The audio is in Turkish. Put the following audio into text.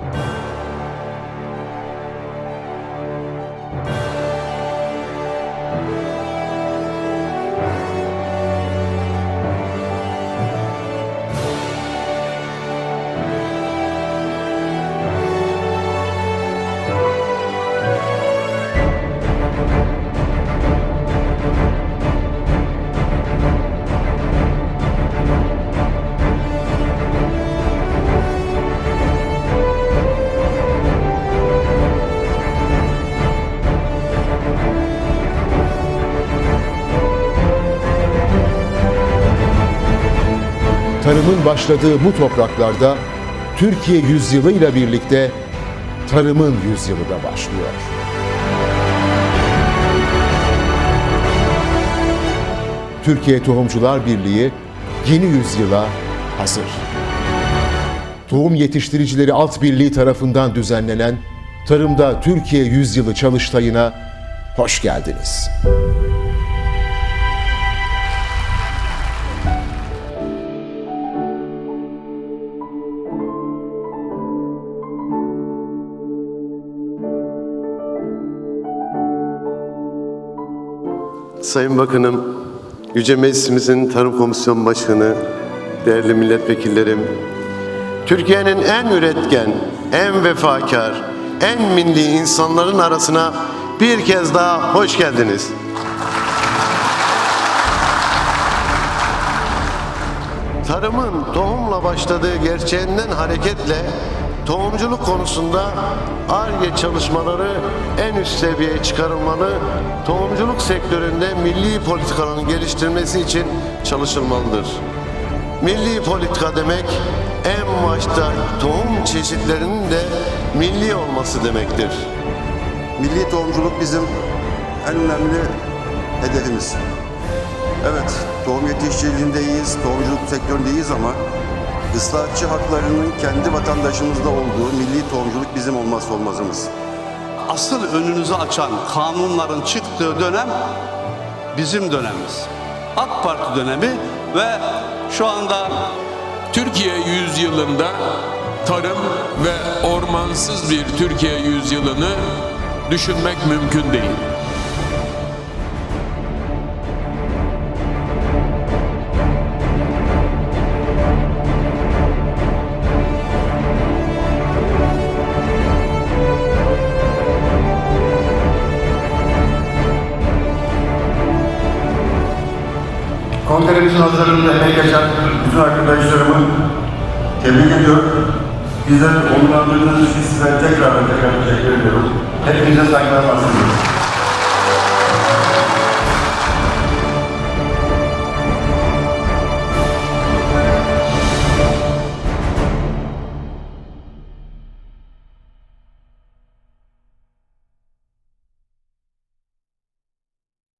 Bye. Tarımın başladığı bu topraklarda Türkiye yüzyılı ile birlikte tarımın yüzyılı da başlıyor. Türkiye Tohumcular Birliği yeni yüzyıla hazır. Tohum Yetiştiricileri Alt Birliği tarafından düzenlenen Tarımda Türkiye Yüzyılı çalıştayına hoş geldiniz. Sayın Bakanım, Yüce Meclisimizin Tarım Komisyon Başkanı, değerli milletvekillerim, Türkiye'nin en üretken, en vefakar, en milli insanların arasına bir kez daha hoş geldiniz. Tarımın tohumla başladığı gerçeğinden hareketle tohumculuk konusunda ARGE çalışmaları en üst seviyeye çıkarılmalı, tohumculuk sektöründe milli politikanın geliştirilmesi için çalışılmalıdır. Milli politika demek en başta tohum çeşitlerinin de milli olması demektir. Milli tohumculuk bizim en önemli hedefimiz. Evet, tohum yetiştiriciliğindeyiz, tohumculuk sektöründeyiz ama ıslahatçı haklarının kendi vatandaşımızda olduğu milli tohumculuk bizim olmazsa olmazımız. asıl önünüzü açan kanunların çıktığı dönem bizim dönemimiz. AK Parti dönemi ve şu anda Türkiye yüzyılında tarım ve ormansız bir Türkiye yüzyılını düşünmek mümkün değil. Kongremizin hazırlığında emeği geçen bütün arkadaşlarımı tebrik ediyorum. Bizleri onurlandırdığınız için size tekrar tekrar teşekkür ediyorum. Hepinize saygılar sunuyorum.